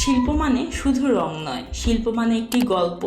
শিল্প মানে শুধু রং নয়। শিল্প মানে একটি গল্প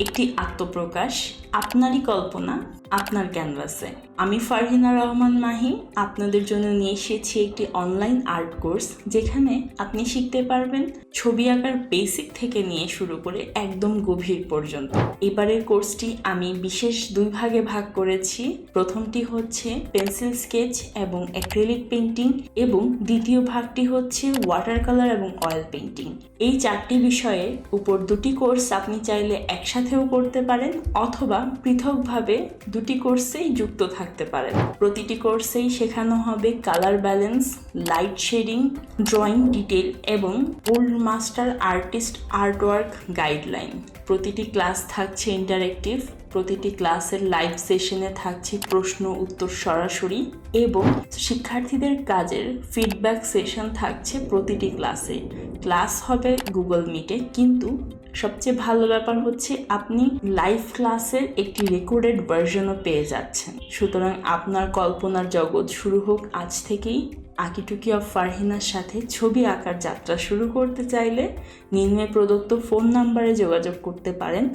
একটি আত্মপ্রকাশ আপনারই কল্পনা, আপনার ক্যানভাসে। আমি ফারহিনা রহমান মাহি, আপনাদের জন্য নিয়ে এসেছি একটি অনলাইন আর্ট কোর্স, যেখানে আপনি শিখতে পারবেন ছবি আঁকার বেসিক থেকে নিয়ে শুরু করে একদম গভীর পর্যন্ত। এবারের কোর্সটি আমি বিশেষ দুই ভাগে ভাগ করেছি। প্রথমটি হচ্ছে পেন্সিল স্কেচ এবং অ্যাক্রিলিক পেন্টিং এবং দ্বিতীয় ভাগটি হচ্ছে ওয়াটার কালার এবং অয়েল পেন্টিং এই চারটি বিষয়ে উপর দুটি কোর্স আপনি চাইলে একসাথেও করতে পারেন অথবা পৃথকভাবে দুটি কোর্সেই যুক্ত থাকতে পারেন। প্রতিটি কোর্সেই শেখানো হবে colour balance light shading drawing detail এবং old master artist artwork guideline প্রতিটি ক্লাস থাকছে ইন্টারেক্টিভ প্রতিটি ক্লাসের লাইভ সেশনে থাকছে প্রশ্ন, উত্তর সরাসরি এবং শিক্ষার্থীদের কাজের ফিডব্যাক সেশন থাকছে প্রতিটি ক্লাসে ক্লাস হবে গুগল মিটে কিন্তু সবচেয়ে ভালো ব্যাপার হচ্ছে আপনি লাইভ ক্লাসের একটি রেকর্ডেড ভার্সনও পেয়ে যাচ্ছেন। সুতরাং আপনার কল্পনার জগৎ শুরু হোক আজ থেকেই। আকিটুকি অফ ফারহিনার সাথে ছবি আঁকার যাত্রা শুরু করতে চাইলে নিম্নে প্রদত্ত ফোন নাম্বারে যোগাযোগ করতে পারেন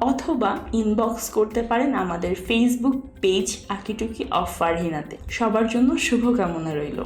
অথবা ইনবক্স করতে পারেন আমাদের ফেসবুক পেজ আকিটুকি অফ ফারহিনাতে। সবার জন্য শুভকামনা রইল।